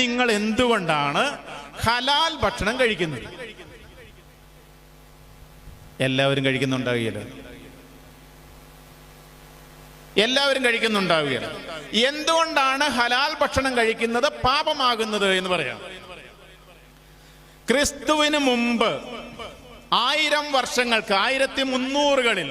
നിങ്ങൾ എന്തുകൊണ്ടാണ് ഹലാൽ ഭക്ഷണം കഴിക്കുന്നത്? എല്ലാവരും കഴിക്കുന്നുണ്ടാവുകയില്ല. എല്ലാവരും കഴിക്കുന്നുണ്ടാവുകയില്ല. എന്തുകൊണ്ടാണ് ഹലാൽ ഭക്ഷണം കഴിക്കുന്നത് പാപമാകുന്നത് എന്ന് പറയാം. ക്രിസ്തുവിന് മുമ്പ് ആയിരം വർഷങ്ങൾക്ക് ആയിരത്തി മുന്നൂറുകളിൽ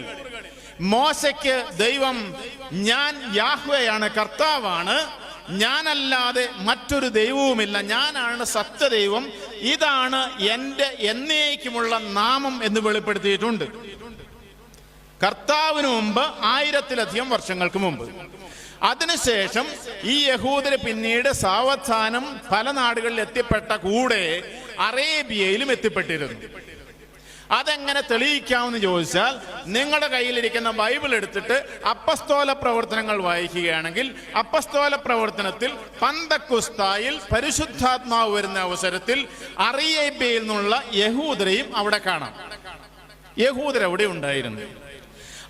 മോശയ്ക്ക് ദൈവം ഞാൻ യാഹ്വയാണ് കർത്താവാണ്. ഞാനല്ലാതെ മറ്റൊരു ദൈവവുമില്ല. ഞാനാണ് സത്യദൈവം. ഇതാണ് എന്റെ എന്നേക്കുമുള്ള നാമം എന്ന് വെളിപ്പെടുത്തിയിട്ടുണ്ട്. കർത്താവിന് മുമ്പ് ആയിരത്തിലധികം വർഷങ്ങൾക്ക് മുമ്പ്. അതിനുശേഷം ഈ യഹൂദര് പിന്നീട് സാവധാനം പല നാടുകളിൽ എത്തിപ്പെട്ട കൂടെ അറേബ്യയിലും എത്തിപ്പെട്ടിരുന്നു. അതെങ്ങനെ തെളിയിക്കാമെന്ന് ചോദിച്ചാൽ നിങ്ങളുടെ കയ്യിലിരിക്കുന്ന ബൈബിൾ എടുത്തിട്ട് അപ്പസ്തോല പ്രവർത്തനങ്ങൾ വായിക്കുകയാണെങ്കിൽ അപ്പസ്തോല പ്രവർത്തനത്തിൽ പന്തക്കുസ്തായിൽ പരിശുദ്ധാത്മാവ് വരുന്ന അവസരത്തിൽ അറേബ്യയിൽ നിന്നുള്ള യഹൂദരെയും അവിടെ കാണാം. യഹൂദർ അവിടെ ഉണ്ടായിരുന്നു?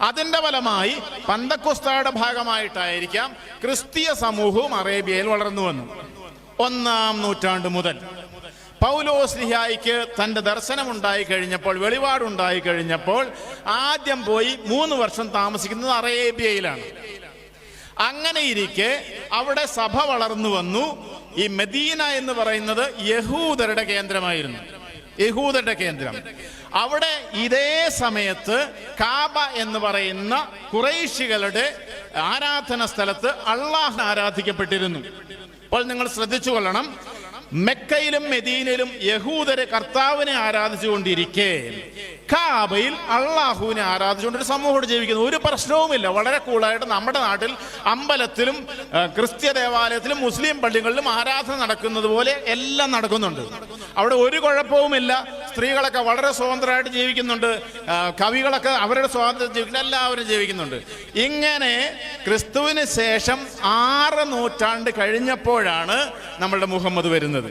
അതിന്റെ ഫലമായി പന്തക്കുസ്തയുടെ ഭാഗമായിട്ടായിരിക്കാം ക്രിസ്തീയ സമൂഹവും അറേബ്യയിൽ വളർന്നു വന്നു. ഒന്നാം നൂറ്റാണ്ട് മുതൽ. പൗലോസ്ലിഹായിക്ക് തന്റെ ദർശനമുണ്ടായി കഴിഞ്ഞപ്പോൾ വെളിപാടുണ്ടായി കഴിഞ്ഞപ്പോൾ ആദ്യം പോയി മൂന്ന് വർഷം താമസിക്കുന്നത് അറേബ്യയിലാണ്. അങ്ങനെ ഇരിക്കെ അവിടെ സഭ വളർന്നു വന്നു. ഈ മെദീന എന്ന് പറയുന്നത് യഹൂദരുടെ കേന്ദ്രമായിരുന്നു. യഹൂദരുടെ കേന്ദ്രം. അവിടെ ഇതേ സമയത്ത് കാബ എന്ന് പറയുന്ന കുറേശികളുടെ ആരാധന സ്ഥലത്ത് അള്ളാഹ് ആരാധിക്കപ്പെട്ടിരുന്നു. അപ്പോൾ നിങ്ങൾ ശ്രദ്ധിച്ചു കൊള്ളണം മെക്കയിലും മെദീനയിലും യഹൂദരെ കർത്താവിനെ ആരാധിച്ചുകൊണ്ടിരിക്കെ. കാബയിൽ അള്ളാഹുവിനെ ആരാധിച്ചുകൊണ്ട് ഒരു സമൂഹം ജീവിക്കുന്നു. ഒരു പ്രശ്നവുമില്ല. വളരെ കൂളായിട്ട് നമ്മുടെ നാട്ടിൽ അമ്പലത്തിലും ക്രിസ്ത്യ ദേവാലയത്തിലും മുസ്ലിം പള്ളികളിലും ആരാധന നടക്കുന്നത് പോലെ എല്ലാം നടക്കുന്നുണ്ട്. അവിടെ ഒരു കുഴപ്പവുമില്ല. സ്ത്രീകളൊക്കെ വളരെ സ്വതന്ത്രമായിട്ട് ജീവിക്കുന്നുണ്ട്. കവികളൊക്കെ അവരുടെ സ്വാതന്ത്ര്യം ജീവിക്കുന്നു എല്ലാവരും ജീവിക്കുന്നുണ്ട്. ഇങ്ങനെ ക്രിസ്തുവിന് ശേഷം ആറ് നൂറ്റാണ്ട് കഴിഞ്ഞപ്പോഴാണ് നമ്മളുടെ മുഹമ്മദ് വരുന്നത്.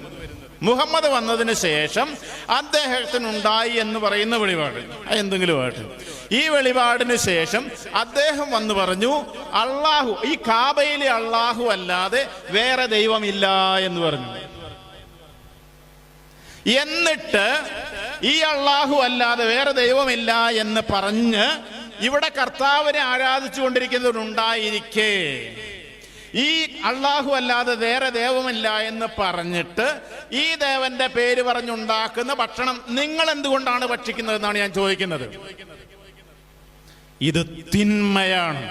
മുഹമ്മദ് വന്നതിന് ശേഷം അദ്ദേഹത്തിനുണ്ടായി എന്ന് പറയുന്ന വെളിപാട്. അത് എന്തെങ്കിലും ആയിട്ട് ഈ വെളിപാടിന് ശേഷം അദ്ദേഹം വന്ന് പറഞ്ഞു അള്ളാഹു ഈ കാബയിലെ അള്ളാഹു അല്ലാതെ വേറെ ദൈവമില്ല എന്ന് പറഞ്ഞു. എന്നിട്ട് ഈ അള്ളാഹു അല്ലാതെ വേറെ ദൈവമില്ല എന്ന് പറഞ്ഞ് ഇവിടെ കർത്താവിനെ ആരാധിച്ചുകൊണ്ടിരിക്കുന്നവരുണ്ടായിരിക്കേ. ഈ അള്ളാഹു അല്ലാതെ വേറെ ദൈവമില്ല എന്ന് പറഞ്ഞിട്ട് ഈ ദേവന്റെ പേര് പറഞ്ഞുണ്ടാക്കുന്ന ഭക്ഷണം നിങ്ങൾ എന്തുകൊണ്ടാണ് ഭക്ഷിക്കുന്നത് എന്നാണ് ഞാൻ ചോദിക്കുന്നത്. ഇത് തിന്മയാണ്.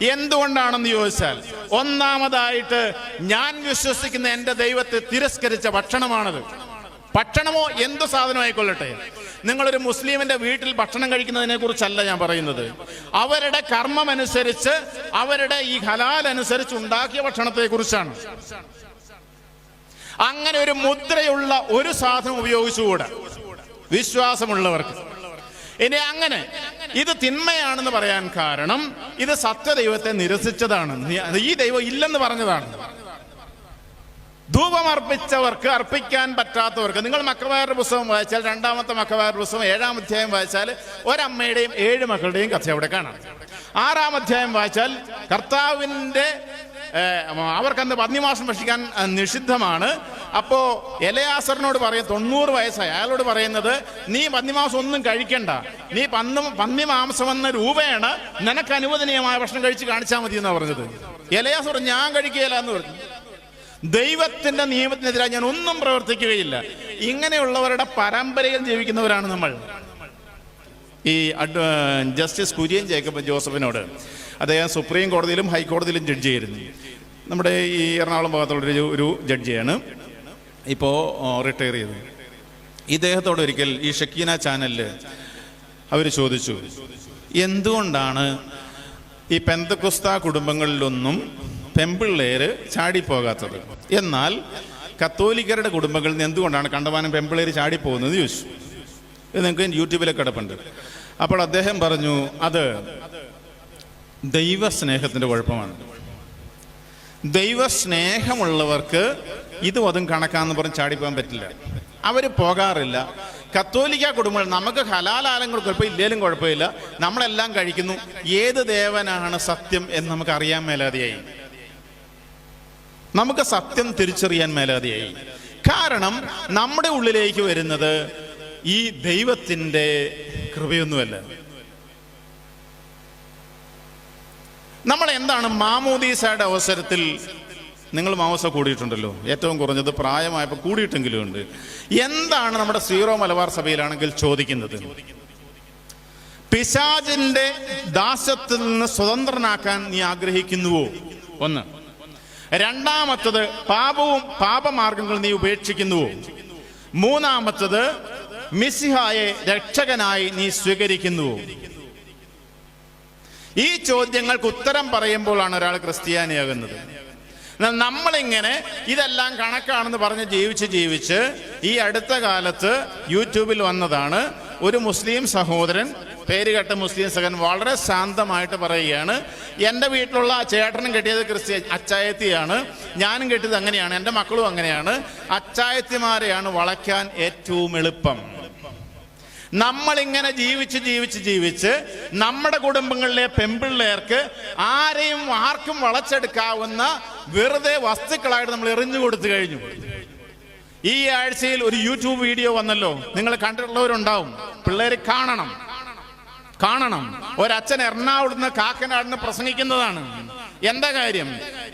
എന്തുകൊണ്ടാണെന്ന് ചോദിച്ചാൽ ഒന്നാമതായിട്ട് ഞാൻ വിശ്വസിക്കുന്ന എന്റെ ദൈവത്തെ തിരസ്കരിച്ച ഭക്ഷണമാണത്. ഭക്ഷണമോ എന്തു സാധനമായിക്കൊള്ളട്ടെ നിങ്ങളൊരു മുസ്ലിമിന്റെ വീട്ടിൽ ഭക്ഷണം കഴിക്കുന്നതിനെ കുറിച്ചല്ല ഞാൻ പറയുന്നത്. അവരുടെ കർമ്മം അനുസരിച്ച് അവരുടെ ഈ ഹലാൽ അനുസരിച്ച് ഉണ്ടാക്കിയ ഭക്ഷണത്തെ കുറിച്ചാണ്. അങ്ങനെ ഒരു മുദ്രയുള്ള ഒരു സാധനം ഉപയോഗിച്ചുകൂടെ. വിശ്വാസമുള്ളവർക്ക്. ഇനി അങ്ങനെ ഇത് തിന്മയാണെന്ന് പറയാൻ കാരണം ഇത് സത്യദൈവത്തെ നിരസിച്ചതാണ്. ഈ ദൈവം ഇല്ലെന്ന് പറഞ്ഞതാണ്. ധൂപം അർപ്പിച്ചവർക്ക് അർപ്പിക്കാൻ പറ്റാത്തവർക്ക്. നിങ്ങൾ മക്കവാരുടെ പുസ്തകം വായിച്ചാൽ രണ്ടാമത്തെ മക്കവാരുടെ പുസ്തകം ഏഴാം അധ്യായം വായിച്ചാൽ ഒരമ്മയുടെയും ഏഴ് മക്കളുടെയും കഥ അവിടെ കാണാം. ആറാം അധ്യായം വായിച്ചാൽ കർത്താവിന്റെ അവർക്കന്ന് പന്നിമാസം ഭക്ഷിക്കാൻ നിഷിദ്ധമാണ്. അപ്പോൾ എലയാസറിനോട് പറയും തൊണ്ണൂറ് വയസ്സായി. അയാളോട് പറയുന്നത് നീ പന്നിമാംസം ഒന്നും കഴിക്കണ്ട. നീ പന്ന് പന്നി മാംസം എന്ന രൂപയാണ് നിനക്ക് അനുവദനീയമായ ഭക്ഷണം കഴിച്ച് കാണിച്ചാൽ മതി എന്നാണ് പറഞ്ഞത് എലയാസർ ഞാൻ കഴിക്കുകയില്ല എന്ന് പറഞ്ഞു. ദൈവത്തിന്റെ നിയമത്തിനെതിരായി ഞാൻ ഒന്നും പ്രവർത്തിക്കുകയില്ല. ഇങ്ങനെയുള്ളവരുടെ പരമ്പരയിൽ ജീവിക്കുന്നവരാണ് നമ്മൾ. ഈ ജസ്റ്റിസ് കുര്യൻ ജേക്കബ് ജോസഫിനോട് അദ്ദേഹം സുപ്രീം കോടതിയിലും ഹൈക്കോടതിയിലും ജഡ്ജ് ആയിരുന്നു നമ്മുടെ ഈ എറണാകുളം ഭാഗത്തുള്ളൊരു ഒരു ജഡ്ജിയാണ് ഇപ്പോൾ റിട്ടയർ ചെയ്തത്. ഇദ്ദേഹത്തോട് ഒരിക്കൽ ഈ ഷക്കീന ചാനലിൽ അവർ ചോദിച്ചു എന്തുകൊണ്ടാണ് ഈ പെന്തക്കുസ്ത കുടുംബങ്ങളിലൊന്നും പെമ്പിള്ളേര് ചാടിപ്പോകാത്തത്. എന്നാൽ കത്തോലിക്കരുടെ കുടുംബങ്ങളിൽ നിന്ന് എന്തുകൊണ്ടാണ് കണ്ടമാനം പെമ്പിള്ളേര് ചാടിപ്പോകുന്നത് ചോദിച്ചു. ഇത് നിങ്ങൾക്ക് യൂട്യൂബിലൊക്കെ കിടപ്പുണ്ട്. അപ്പോൾ അദ്ദേഹം പറഞ്ഞു അത് ദൈവസ്നേഹത്തിന്റെ കുഴപ്പമാണ്. ദൈവസ്നേഹമുള്ളവർക്ക് ഇതും അതും കണക്കാന്ന് പറഞ്ഞ് ചാടിപ്പോകാൻ പറ്റില്ല. അവർ പോകാറില്ല. കത്തോലിക്ക കുടുംബങ്ങൾ നമുക്ക് ഹലാലാലങ്ങൾ കുഴപ്പമില്ല ഇല്ലേലും കുഴപ്പമില്ല. നമ്മളെല്ലാം കഴിക്കുന്നു. ഏത് ദേവനാണ് സത്യം എന്ന് നമുക്ക് അറിയാൻ മേലാതെയായി. നമുക്ക് സത്യം തിരിച്ചറിയാൻ മേലാതിയായി. കാരണം നമ്മുടെ ഉള്ളിലേക്ക് വരുന്നത് ഈ ദൈവത്തിന്റെ കൃപയൊന്നുമല്ല. നമ്മൾ എന്താണ് മാമോദീസയുടെ അവസരത്തിൽ നിങ്ങൾ മാമോസ കൂടിയിട്ടുണ്ടല്ലോ? ഏറ്റവും കുറഞ്ഞത് പ്രായമായപ്പോൾ കൂടിയിട്ടെങ്കിലും ഉണ്ട്. എന്താണ് നമ്മുടെ സീറോ മലബാർ സഭയിലാണെങ്കിൽ ചോദിക്കുന്നത്? പിശാചിന്റെ ദാസത്തിൽ നിന്ന് സ്വതന്ത്രനാക്കാൻ നീ ആഗ്രഹിക്കുന്നുവോ? ഒന്ന്. രണ്ടാമത്തത് പാപവും പാപമാർഗങ്ങൾ നീ ഉപേക്ഷിക്കുന്നു മൂന്നാമത്തത് മിസിഹായെ രക്ഷകനായി നീ സ്വീകരിക്കുന്നു ഈ ചോദ്യങ്ങൾക്ക് ഉത്തരം പറയുമ്പോഴാണ് ഒരാൾ ക്രിസ്ത്യാനിയാകുന്നത്. നമ്മളിങ്ങനെ ഇതെല്ലാം കണക്കാണെന്ന് പറഞ്ഞ് ജീവിച്ച് ജീവിച്ച് ഈ അടുത്ത കാലത്ത് യൂട്യൂബിൽ വന്നതാണ് ഒരു മുസ്ലിം സഹോദരൻ പേരുകെട്ട മുസ്ലിം സഹൻ വളരെ ശാന്തമായിട്ട് പറയുകയാണ് എന്റെ വീട്ടിലുള്ള ചേട്ടനും കെട്ടിയത് ക്രിസ്ത്യൻ അച്ചായത്തിയാണ് ഞാനും കെട്ടിയത് അങ്ങനെയാണ് എന്റെ മക്കളും അങ്ങനെയാണ്. അച്ചായത്തിമാരെയാണ് വളയ്ക്കാൻ ഏറ്റവും എളുപ്പം. നമ്മളിങ്ങനെ ജീവിച്ച് ജീവിച്ച് ജീവിച്ച് നമ്മുടെ കുടുംബങ്ങളിലെ പെമ്പിള്ളേർക്ക് ആരെയും ആർക്കും വളച്ചെടുക്കാവുന്ന വെറുതെ വസ്തുക്കളായിട്ട് നമ്മൾ എറിഞ്ഞു കൊടുത്തു കഴിഞ്ഞു. ഈ ആഴ്ചയിൽ ഒരു യൂട്യൂബ് വീഡിയോ വന്നല്ലോ നിങ്ങൾ കണ്ടിട്ടുള്ളവരുണ്ടാവും പിള്ളേർ കാണണം. കാണണം. ഒരച്ഛൻ എറണാകുളത്ത് നിന്ന് കാക്കനാട് നിന്ന് പ്രസംഗിക്കുന്നതാണ്. എന്താ കാര്യം?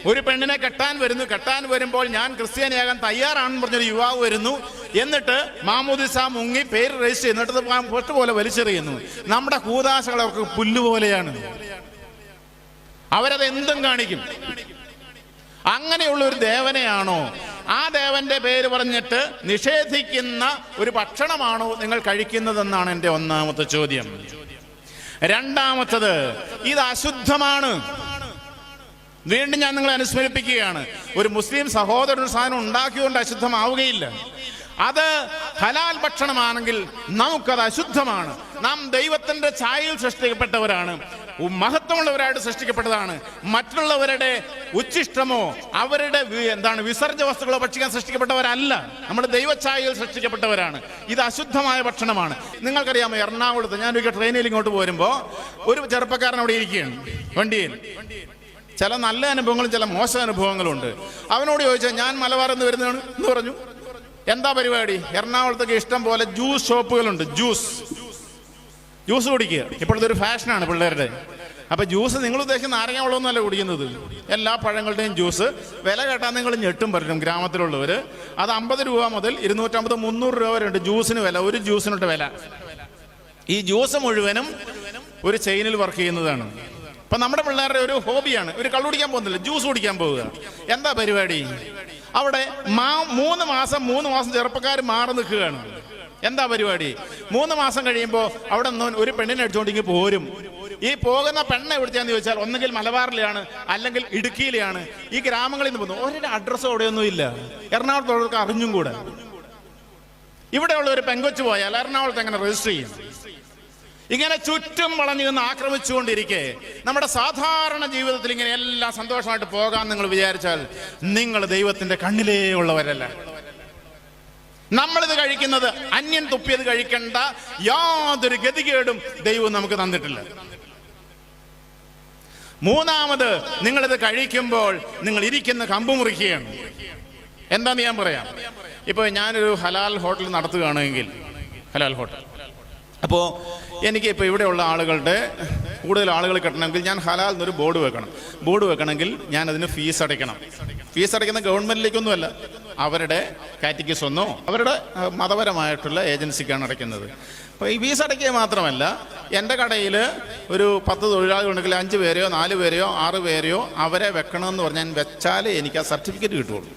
ഒരു പെണ്ണിനെ കെട്ടാൻ വരുന്നു. കെട്ടാൻ വരുമ്പോൾ ഞാൻ ക്രിസ്ത്യാനിയാകാൻ തയ്യാറാണെന്ന് പറഞ്ഞൊരു യുവാവ് വരുന്നു. എന്നിട്ട് മാമോദിസ മുങ്ങി പേര് രജിസ്റ്റർ ചെയ്യുന്നു എന്നിട്ട് പൊട്ട് പോലെ വലിച്ചെറിയുന്നു. നമ്മുടെ കൂതാശകൾ അവർക്ക് പുല്ലുപോലെയാണ് അവരത് എന്തും കാണിക്കും. അങ്ങനെയുള്ള ഒരു ദേവനെയാണോ? ആ ദേവന്റെ പേര് പറഞ്ഞിട്ട് നിഷേധിക്കുന്ന ഒരു ഭക്ഷണമാണോ നിങ്ങൾ കഴിക്കുന്നതെന്നാണ് എന്റെ ഒന്നാമത്തെ ചോദ്യം. രണ്ടാമത്തത് ഇത് അശുദ്ധമാണ്. വീണ്ടും ഞാൻ നിങ്ങളെ അനുസ്മരിപ്പിക്കുകയാണ്. ഒരു മുസ്ലിം സഹോദരൻ സാധനം ഉണ്ടാക്കിയുകൊണ്ട് അശുദ്ധമാവുകയില്ല. അത് ഹലാൽ ഭക്ഷണമാണെങ്കിൽ നമുക്കത് അശുദ്ധമാണ്. നാം ദൈവത്തിന്റെ ഛായയിൽ സൃഷ്ടിക്കപ്പെട്ടവരാണ്. മഹത്വമുള്ളവരായിട്ട് സൃഷ്ടിക്കപ്പെട്ടതാണ്. മറ്റുള്ളവരുടെ ഉച്ഛിഷ്ടമോ അവരുടെ എന്താണ് വിസർജ വസ്തുക്കളോ ഭക്ഷിക്കാൻ സൃഷ്ടിക്കപ്പെട്ടവരല്ല. നമ്മൾ ദൈവഛായയിൽ സൃഷ്ടിക്കപ്പെട്ടവരാണ്. ഇത് അശുദ്ധമായ ഭക്ഷണമാണ്. നിങ്ങൾക്കറിയാമോ എറണാകുളത്ത് ഞാൻ ഒരിക്കൽ ട്രെയിനിൽ ഇങ്ങോട്ട് പോരുമ്പോൾ ഒരു ചെറുപ്പക്കാരൻ അവിടെ ഇരിക്കുകയാണ് വണ്ടിയിൽ. ചില നല്ല അനുഭവങ്ങളും ചില മോശം അനുഭവങ്ങളും ഉണ്ട് അവനോട് ചോദിച്ചാൽ ഞാൻ മലബാറിൽ നിന്ന് വരുന്നതാണ്? എന്ന് പറഞ്ഞു. എന്താ പരിപാടി? എറണാകുളത്തൊക്കെ ഇഷ്ടം പോലെ ജ്യൂസ് ഷോപ്പുകളുണ്ട് ജ്യൂസ്. ജ്യൂസ് കുടിക്കുക. ഇപ്പോഴത്തെ ഒരു ഫാഷനാണ് പിള്ളേരുടെ. അപ്പൊ ജ്യൂസ് നിങ്ങൾ ഉദ്ദേശിക്കുന്ന നാരങ്ങ വെള്ളമൊന്നുമല്ല കുടിക്കുന്നത്. എല്ലാ പഴങ്ങളുടെയും ജ്യൂസ്. വില കേട്ടാൽ നിങ്ങൾ ഞെട്ടും പറ്റും ഗ്രാമത്തിലുള്ളവർ അത് അമ്പത് രൂപ മുതൽ ഇരുന്നൂറ്റമ്പത് മുന്നൂറ് രൂപ വരെ ഉണ്ട് ജ്യൂസിന് വില. ഒരു ജ്യൂസിനുണ്ട് വില. ഈ ജ്യൂസ് മുഴുവനും ഒരു ചെയിനിൽ വർക്ക് ചെയ്യുന്നതാണ്. അപ്പൊ നമ്മുടെ പിള്ളേരുടെ ഒരു ഹോബിയാണ്. ഒരു കള്ളു കുടിക്കാൻ പോകുന്നില്ല. ജ്യൂസ് കുടിക്കാൻ പോവുക. എന്താ പരിപാടി? അവിടെ മാ മൂന്ന് മാസം മൂന്ന് മാസം ചെറുപ്പക്കാർ മാറി നിൽക്കുകയാണ്. എന്താ പരിപാടി? മൂന്ന് മാസം കഴിയുമ്പോൾ അവിടെ നിന്ന് ഒരു പെണ്ണിനെ അടിച്ചുകൊണ്ടെങ്കിൽ പോരും. ഈ പോകുന്ന പെണ്ണ് എവിടുത്തെയാന്ന് ചോദിച്ചാൽ ഒന്നുകിൽ മലബാറിലെയാണ് അല്ലെങ്കിൽ ഇടുക്കിയിലെയാണ്. ഈ ഗ്രാമങ്ങളിൽ നിന്ന് പോകുന്നു. ഒരു അഡ്രസ്സോ അവിടെയൊന്നും ഇല്ല. എറണാകുളത്തുള്ളവർക്ക് അറിഞ്ഞും കൂടെ. ഇവിടെയുള്ള ഒരു പെങ്കൊച്ചു പോയാൽ എറണാകുളത്ത് എങ്ങനെ രജിസ്റ്റർ ചെയ്യും? ഇങ്ങനെ ചുറ്റും വളഞ്ഞു നിന്ന് ആക്രമിച്ചുകൊണ്ടിരിക്കെ. നമ്മുടെ സാധാരണ ജീവിതത്തിൽ ഇങ്ങനെ എല്ലാം സന്തോഷമായിട്ട് പോകാൻ നിങ്ങൾ വിചാരിച്ചാൽ നിങ്ങൾ ദൈവത്തിന്റെ കണ്ണിലേ ഉള്ളവരല്ല. നമ്മളിത് കഴിക്കുന്നത് അന്യൻ തുപ്പിയത് കഴിക്കേണ്ട യാതൊരു ഗതികേടും ദൈവം നമുക്ക് തന്നിട്ടില്ല. മൂന്നാമത് നിങ്ങളിത് കഴിക്കുമ്പോൾ നിങ്ങൾ ഇരിക്കുന്ന കമ്പ് മുറിക്കുകയാണ്. എന്താന്ന് ഞാൻ പറയാം? ഇപ്പൊ ഞാനൊരു ഹലാൽ ഹോട്ടൽ നടത്തുകയാണെങ്കിൽ ഹലാൽ ഹോട്ടൽ. അപ്പോൾ എനിക്ക് ഇപ്പോൾ ഇവിടെയുള്ള ആളുകളുടെ കൂടുതൽ ആളുകൾ കിട്ടണമെങ്കിൽ ഞാൻ ഹലാൽ എന്നൊരു ബോർഡ് വെക്കണം. ബോർഡ് വെക്കണമെങ്കിൽ ഞാൻ അതിന് ഫീസ് അടയ്ക്കണം. ഫീസ് അടയ്ക്കുന്ന ഗവൺമെന്റിലേക്കൊന്നുമല്ല. അവരുടെ കാറ്റഗറീസ് ഒന്നോ അവരുടെ മതപരമായിട്ടുള്ള ഏജൻസിക്കാണ് അടയ്ക്കുന്നത്. അപ്പോൾ ഈ ഫീസ് അടയ്ക്കുക മാത്രമല്ല എന്റെ കടയിൽ ഒരു പത്ത് തൊഴിലാളികളുണ്ടെങ്കിൽ അഞ്ച് പേരെയോ നാല് പേരെയോ ആറ് പേരെയോ അവരെ വെക്കണമെന്ന് പറഞ്ഞാൽ വെച്ചാലേ എനിക്ക് ആ സർട്ടിഫിക്കറ്റ് കിട്ടുള്ളൂ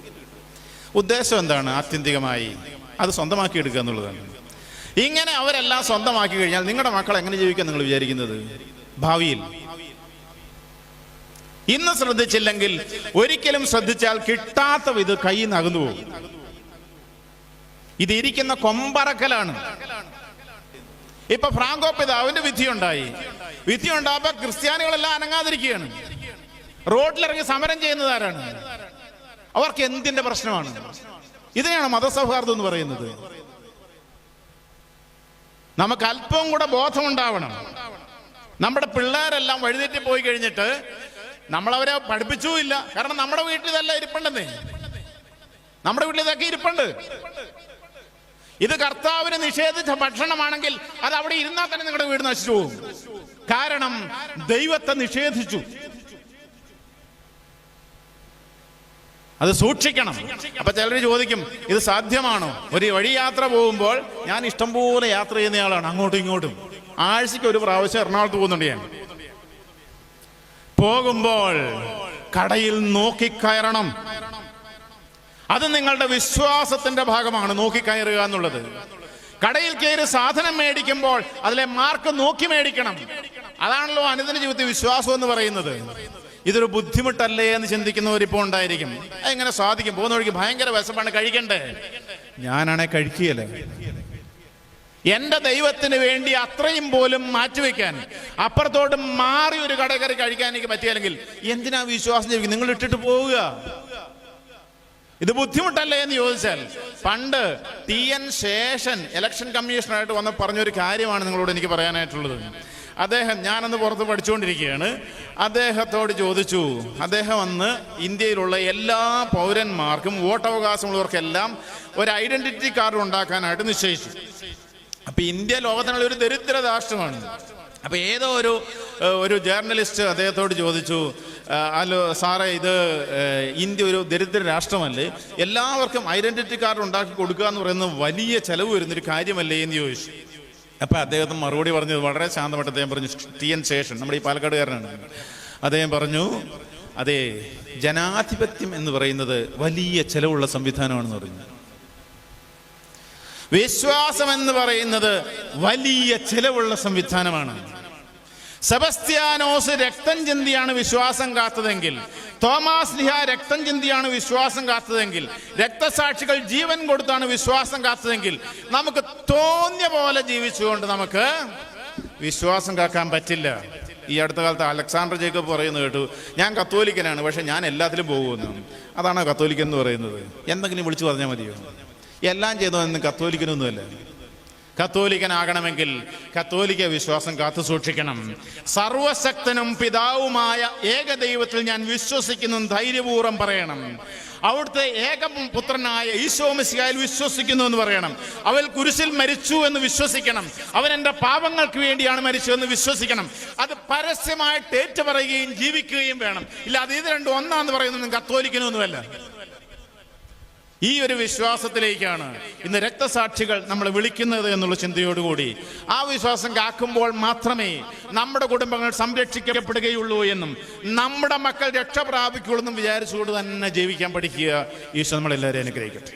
ഉദ്ദേശം എന്താണ്? ആത്യന്തികമായി അത് സ്വന്തമാക്കി എടുക്കുക എന്നുള്ളതാണ്. ഇങ്ങനെ അവരെല്ലാം സ്വന്തമാക്കി കഴിഞ്ഞാൽ നിങ്ങളുടെ മക്കൾ എങ്ങനെ ജീവിക്കാൻ നിങ്ങൾ വിചാരിക്കുന്നത്? ഭാവിയിൽ. ഇന്ന് ശ്രദ്ധിച്ചില്ലെങ്കിൽ ഒരിക്കലും ശ്രദ്ധിച്ചാൽ കിട്ടാത്ത ഇത് കൈ നകന്നു പോകും. ഇത് ഇരിക്കുന്ന കൊമ്പറക്കലാണ്. ഇപ്പൊ ഫ്രാങ്കോ പിതാവിന്റെ വിധിയുണ്ടായി. വിധി ഉണ്ടായപ്പോ ക്രിസ്ത്യാനികളെല്ലാം അനങ്ങാതിരിക്കുകയാണ്. റോഡിലിറങ്ങി സമരം ചെയ്യുന്നതാരാണ്? അവർക്ക് എന്തിന്റെ പ്രശ്നമാണ്? ഇതിനെയാണ് മതസൗഹാർദ്ദം എന്ന് പറയുന്നത്. നമുക്ക് അല്പം കൂടെ ബോധമുണ്ടാവണം. നമ്മുടെ പിള്ളേരെല്ലാം വഴിതെറ്റി പോയി കഴിഞ്ഞിട്ട് നമ്മളവരെ പഠിപ്പിച്ചുമില്ല. കാരണം നമ്മുടെ വീട്ടിൽ ഇതല്ല ഇരിപ്പുണ്ടെന്നേ. നമ്മുടെ വീട്ടിൽ ഇതൊക്കെ ഇരിപ്പുണ്ട്. ഇത് കർത്താവിന് നിഷേധിച്ച ഭക്ഷണമാണെങ്കിൽ അത് അവിടെ ഇരുന്നാൽ തന്നെ നിങ്ങളുടെ വീട് നശിച്ചു പോകും. കാരണം ദൈവത്തെ നിഷേധിച്ചു. അത് സൂക്ഷിക്കണം. അപ്പൊ ചിലർ ചോദിക്കും ഇത് സാധ്യമാണോ? ഒരു വഴി യാത്ര പോകുമ്പോൾ ഞാൻ ഇഷ്ടംപോലെ യാത്ര ചെയ്യുന്നയാളാണ് അങ്ങോട്ടും ഇങ്ങോട്ടും. ആഴ്ചയ്ക്ക് ഒരു പ്രാവശ്യം എറണാകുളത്ത് പോകുന്നുണ്ട് ഞാൻ. പോകുമ്പോൾ കടയിൽ നോക്കിക്കയറണം. അത് നിങ്ങളുടെ വിശ്വാസത്തിന്റെ ഭാഗമാണ് നോക്കിക്കയറുക എന്നുള്ളത്. കടയിൽ കയറി സാധനം മേടിക്കുമ്പോൾ അതിലെ മാർക്ക് നോക്കി മേടിക്കണം. അതാണല്ലോ അനുദിന ജീവിതത്തിൽ വിശ്വാസം എന്ന് പറയുന്നത്. ഇതൊരു ബുദ്ധിമുട്ടല്ലേ എന്ന് ചിന്തിക്കുന്നവരിപ്പോൾ ഉണ്ടായിരിക്കും. എങ്ങനെ സാധിക്കും? പോകുന്ന വഴിക്ക് ഭയങ്കര വിശപ്പാണ് കഴിക്കണ്ടേ? ഞാനാണെ കഴിക്കുകയല്ലേ? എന്റെ ദൈവത്തിന് വേണ്ടി അത്രയും പോലും മാറ്റിവെക്കാൻ അപ്പുറത്തോട്ട് മാറി ഒരു കടകറി കഴിക്കാൻ എനിക്ക് പറ്റിയില്ലെങ്കിൽ എന്തിനാ വിശ്വാസം ജീവിക്കുന്നത്? നിങ്ങൾ ഇട്ടിട്ട് പോവുക. ഇത് ബുദ്ധിമുട്ടല്ലേ എന്ന് ചോദിച്ചാൽ പണ്ട് ടി എൻ ശേഷൻ ഇലക്ഷൻ കമ്മീഷണറായിട്ട് വന്ന് പറഞ്ഞൊരു കാര്യമാണ് നിങ്ങളോട് എനിക്ക് പറയാനായിട്ടുള്ളത്. അദ്ദേഹം ഞാനന്ന് പുറത്ത് പഠിച്ചുകൊണ്ടിരിക്കുകയാണ്. അദ്ദേഹത്തോട് ചോദിച്ചു അദ്ദേഹം അന്ന് ഇന്ത്യയിലുള്ള എല്ലാ പൗരന്മാർക്കും വോട്ടവകാശമുള്ളവർക്കെല്ലാം ഒരു ഐഡന്റിറ്റി കാർഡ് ഉണ്ടാക്കാനായിട്ട് നിശ്ചയിച്ചു. അപ്പൊ ഇന്ത്യ ലോകത്തിനുള്ള ഒരു ദരിദ്ര രാഷ്ട്രമാണ്. അപ്പൊ ഏതോ ഒരു ഒരു ജേർണലിസ്റ്റ് അദ്ദേഹത്തോട് ചോദിച്ചു അല്ലോ സാറേ ഇത് ഇന്ത്യ ഒരു ദരിദ്ര രാഷ്ട്രമല്ലേ? എല്ലാവർക്കും ഐഡന്റിറ്റി കാർഡ് ഉണ്ടാക്കി കൊടുക്കുക എന്ന് പറയുന്നത് വലിയ ചെലവ് വരുന്നൊരു കാര്യമല്ലേ എന്ന് ചോദിച്ചു. അപ്പൊ അദ്ദേഹത്തിന് മറുപടി പറഞ്ഞത് വളരെ ശാന്തമായിട്ട് അദ്ദേഹം പറഞ്ഞു ടി എൻ ശേഷൻ നമ്മുടെ ഈ പാലക്കാടുകാരനാണ്. അദ്ദേഹം പറഞ്ഞു അതെ ജനാധിപത്യം എന്ന് പറയുന്നത് വലിയ ചെലവുള്ള സംവിധാനമാണെന്ന് പറഞ്ഞു. വിശ്വാസം എന്ന് പറയുന്നത് വലിയ ചിലവുള്ള സംവിധാനമാണ്. സെബസ്ത്യാനോസ് രക്തം ചിന്തിയാണ് വിശ്വാസം കാത്തതെങ്കിൽ തോമാസ് ലിഹ രക്തം ചിന്തിയാണ് വിശ്വാസം കാത്തതെങ്കിൽ രക്തസാക്ഷികൾ ജീവൻ കൊടുത്താണ് വിശ്വാസം കാത്തതെങ്കിൽ നമുക്ക് തോന്നിയ പോലെ ജീവിച്ചുകൊണ്ട് നമുക്ക് വിശ്വാസം കാക്കാൻ പറ്റില്ല. ഈ അടുത്ത കാലത്ത് അലക്സാണ്ടർ ജേക്കബ് പറയുന്നത് കേട്ടു ഞാൻ കത്തോലിക്കനാണ് പക്ഷെ ഞാൻ എല്ലാത്തിലും പോകുമെന്ന്. അതാണ് കത്തോലിക്കൻ എന്ന് പറയുന്നത്? എന്തെങ്കിലും വിളിച്ചു പറഞ്ഞാൽ മതിയോ? എല്ലാം ചെയ്തതൊന്നും കത്തോലിക്കനൊന്നുമല്ല. കത്തോലിക്കനാകണമെങ്കിൽ കത്തോലിക്ക വിശ്വാസം കാത്തു സൂക്ഷിക്കണം. സർവശക്തനും പിതാവുമായ ഏകദൈവത്തിൽ ഞാൻ വിശ്വസിക്കുന്നു ധൈര്യപൂർവം പറയണം. അവിടുത്തെ ഏക പുത്രനായ ഈശോ മിശിഹായിൽ വിശ്വസിക്കുന്നു എന്ന് പറയണം. അവൻ കുരിശിൽ മരിച്ചു എന്ന് വിശ്വസിക്കണം. അവൻ എന്റെ പാപങ്ങൾക്ക് വേണ്ടിയാണ് മരിച്ചു എന്ന് വിശ്വസിക്കണം. അത് പരസ്യമായിട്ട് ഏറ്റുപറയുകയും ജീവിക്കുകയും വേണം. ഇല്ല അത് ഇത് രണ്ടും ഒന്നാന്ന് പറയുന്നതും കത്തോലിക്കനൊന്നുമല്ല. ഈ ഒരു വിശ്വാസത്തിലേക്കാണ് ഇന്ന് രക്തസാക്ഷികൾ നമ്മൾ വിളിക്കുന്നത് എന്നുള്ള ചിന്തയോടുകൂടി. ആ വിശ്വാസം കാക്കുമ്പോൾ മാത്രമേ നമ്മുടെ കുടുംബങ്ങൾ സംരക്ഷിക്കപ്പെടുകയുള്ളൂ എന്നും നമ്മുടെ മക്കൾ രക്ഷ പ്രാപിക്കുള്ളൂ എന്നും വിചാരിച്ചുകൊണ്ട് തന്നെ ജീവിക്കാൻ പഠിക്കുക. ഈശോ നമ്മളെല്ലാവരെയും അനുഗ്രഹിക്കട്ടെ.